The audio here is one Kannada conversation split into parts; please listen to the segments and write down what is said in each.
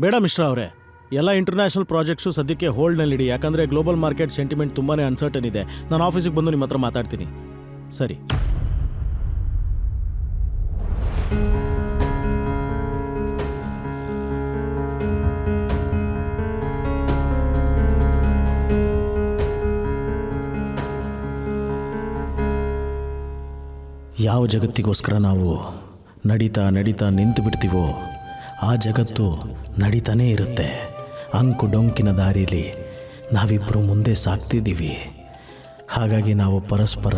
ಬೇಡ ಮಿಶ್ರಾ ಅವರೇ, ಎಲ್ಲ ಇಂಟರ್ನ್ಯಾಷನಲ್ ಪ್ರಾಜೆಕ್ಟ್ಸು ಸದ್ಯಕ್ಕೆ ಹೋಲ್ಡ್ನಲ್ಲಿಡಿ ಯಾಕಂದರೆ ಗ್ಲೋಬಲ್ ಮಾರ್ಕೆಟ್ ಸೆಂಟಿಮೆಂಟ್ ತುಂಬಾ ಅನ್ಸರ್ಟನ್ ಇದೆ. ನಾನು ಆಫೀಸಿಗೆ ಬಂದು ನಿಮ್ಮ ಹತ್ರ ಮಾತಾಡ್ತೀನಿ. ಸರಿ. ಯಾವ ಜಗತ್ತಿಗೋಸ್ಕರ ನಾವು ನಡೀತಾ ನಡೀತಾ ನಿಂತು ಬಿಡ್ತೀವೋ ಆ ಜಗತ್ತು ನಡೀತಾನೇ ಇರುತ್ತೆ. ಅಂಕು ಡೊಂಕಿನ ದಾರಿಯಲ್ಲಿ ನಾವಿಬ್ಬರು ಮುಂದೆ ಸಾಕ್ತಿದ್ದೀವಿ ಹಾಗಾಗಿ ನಾವು ಪರಸ್ಪರ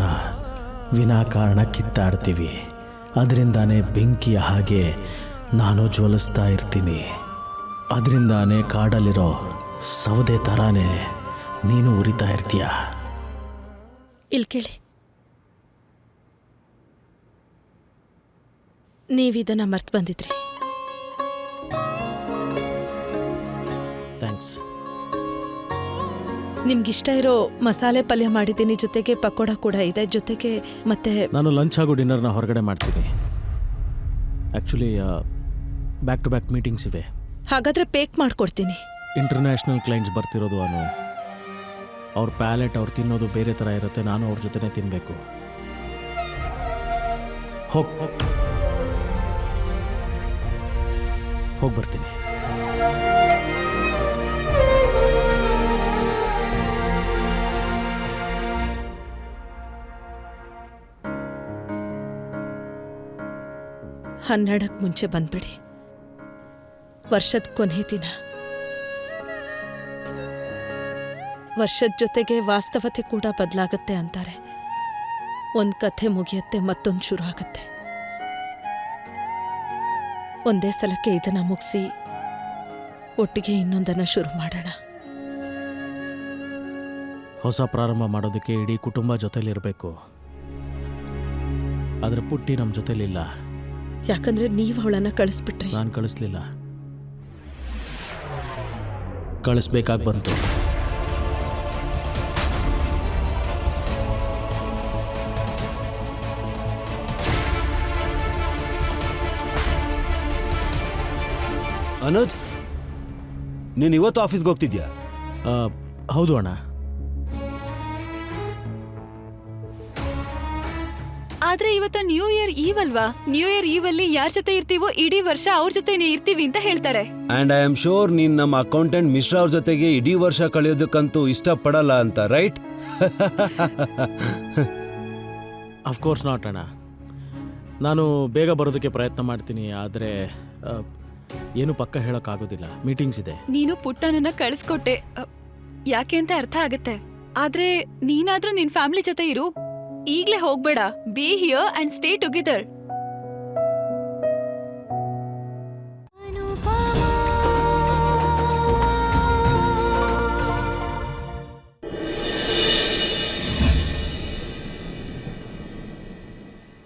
ವಿನಾಕಾರಣ ಕಿತ್ತಾಡ್ತೀವಿ. ಅದರಿಂದಾನೇ ಬೆಂಕಿಯ ಹಾಗೆ ನಾನು ಜ್ವಲಿಸ್ತಾ ಇರ್ತೀನಿ. ಅದರಿಂದಾನೇ ಕಾಡಲ್ಲಿರೋ ಸೌದೆ ಥರಾನೇ ನೀನು ಉರಿತಾ ಇರ್ತೀಯ? ಇಲ್ಲಿ ಕೇಳಿ. ನೀವಿದನ್ನು ಮರ್ತು ಬಂದಿದ್ರಿ ನಿಮ್ಗಿಷ್ಟ ಇರೋ ಮಸಾಲೆ ಪಲ್ಯ ಮಾಡಿದ್ದೀನಿ ಜೊತೆಗೆ ಪಕೋಡ ಕೂಡ ಇದೆ ಜೊತೆಗೆ ಮತ್ತೆ ನಾನು ಲಂಚ್ ಹಾಗೂ ಡಿನ್ನರ್ನ ಹೊರಗಡೆ ಮಾಡ್ತೀನಿ. Actually back to back meetings ಇವೆ. ಹಾಗಾದ್ರೆ ಪೇಕ್ ಮಾಡ್ಕೊಡ್ತೀನಿ. ಇಂಟರ್ನ್ಯಾಷನಲ್ ಕ್ಲೈಂಟ್ಸ್ ಬರ್ತಿರೋದು ಅನು. ಅವ್ರ ಪ್ಯಾಲೆಟ್ ಅವ್ರು ತಿನ್ನೋದು ಬೇರೆ ಥರ ಇರುತ್ತೆ ನಾನು ಅವ್ರ ಜೊತೆನೇ ತಿನ್ನಬೇಕು ಹೋಗ್. ಹೋಗಿ ಬರ್ತೀನಿ. ಹನ್ನೆರಡಕ್ಕೆ ಮುಂಚೆ ಬಂದ್ಬಿಡಿ. ವರ್ಷದ ಕೊನೆ ದಿನ. ವರ್ಷದ ಜೊತೆಗೆ ವಾಸ್ತವತೆ ಕೂಡ ಬದಲಾಗತ್ತೆ ಅಂತಾರೆ. ಒಂದು ಕಥೆ ಮುಗಿಯತ್ತೆ, ಮತ್ತೊಂದು ಶುರು ಆಗತ್ತೆ ಒಂದೇ ಸಲಕ್ಕೆ ಇದನ್ನ ಮುಗಿಸಿ, ಒಟ್ಟಿಗೆ ಇನ್ನೊಂದನ್ನ ಶುರು ಮಾಡೋಣ. ಹೊಸ ಪ್ರಾರಂಭ ಮಾಡೋದಕ್ಕೆ ಇಡೀ ಕುಟುಂಬ ಜೊತೆಲಿರಬೇಕು. ಆದರೆ ಪುಟ್ಟಿ ನಮ್ಮ ಜೊತೆಲಿಲ್ಲ. ಯಾಕಂದ್ರೆ ನೀವು ಅವಳನ್ನ ಕಳಿಸ್ಬಿಟ್ರಿ. ನಾನು ಕಳಿಸ್ಲಿಲ್ಲ. ಕಳಿಸ್ಬೇಕಾಗಿ ಬಂತು. ಅನುಜ್ ನೀನು ಇವತ್ತು ಆಫೀಸ್ಗೆ ಹೋಗ್ತಿದ್ಯಾ? ಆ, ಹೌದು ಅಣ್ಣ. ಆದ್ರೆ ಇವತ್ತು ನ್ಯೂ ಇಯರ್ ಈವ್ ಅಲ್ವಾ? ನ್ಯೂ ಇಯರ್ ಈವ್ ಅಲ್ಲಿ ಯಾರ ಜೊತೆ ಇರ್ತೀವೋ ಇಡೀ ವರ್ಷ ಅವ್ರ ಜೊತೆನೆ ಇರ್ತೀವಿ ಅಂತ ಹೇಳ್ತಾರೆ. ಅಂಡ್ ಐ ಆಮ್ ಶೋರ್ ನೀನ್ ನಮ್ಮ ಅಕೌಂಟೆಂಟ್ ಮಿಶ್ರಾ ಅವ್ರ ಜೊತೆಗೆ ಇಡೀ ವರ್ಷ ಕಳೆಯೋದಕ್ಕಂತೂ ಇಷ್ಟಪಡಲ್ಲ ಅಂತ ರೈಟ್ ಅಫ್ಕೋರ್ಸ್ ನಾಟ್ ಅಣ್ಣ. ನಾನು ಬೇಗ ಬರೋದಕ್ಕೆ ಪ್ರಯತ್ನ ಮಾಡ್ತೀನಿ ಆದರೆ ಏನು ಪಕ್ಕ ಹೇಳೋಕ್ಕಾಗೋದಿಲ್ಲ. ಮೀಟಿಂಗ್ಸ್ ಇದೆ. ನೀನು ಪುಟ್ಟನನ್ನ ಕಳಿಸ್ಕೊಟ್ಟೆ. ಅ, ಯಾಕೆ ಅಂತ ಅರ್ಥ ಆಗುತ್ತೆ. ಆದ್ರೆ ನೀನಾದ್ರೂ ನಿನ್ ಫ್ಯಾಮಿಲಿ ಜೊತೆ ಇರು. ಈಗ್ಲೇ ಹೋಗ್ಬೇಡ. Be here and stay together